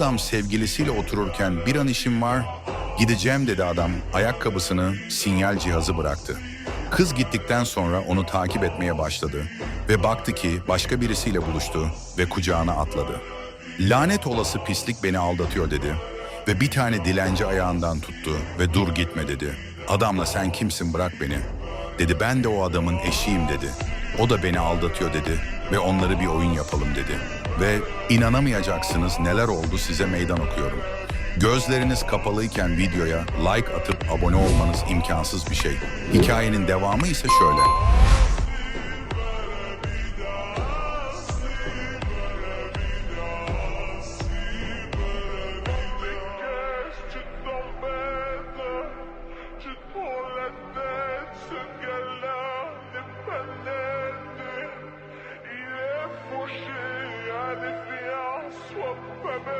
Adam sevgilisiyle otururken bir an işim var. Gideceğim dedi adam. Ayakkabısını sinyal cihazı bıraktı. Kız gittikten sonra onu takip etmeye başladı. Ve baktı ki başka birisiyle buluştu ve kucağına atladı. Lanet olası pislik beni aldatıyor dedi. Ve bir tane dilenci ayağından tuttu ve dur gitme dedi. Adamla sen kimsin bırak beni. Dedi ben de o adamın eşiyim dedi. O da beni aldatıyor dedi ve onları bir oyun yapalım dedi. Ve inanamayacaksınız neler oldu size meydan okuyorum. Gözleriniz kapalıyken videoya like atıp abone olmanız imkansız bir şey. Hikayenin devamı ise şöyle. swamp, baby.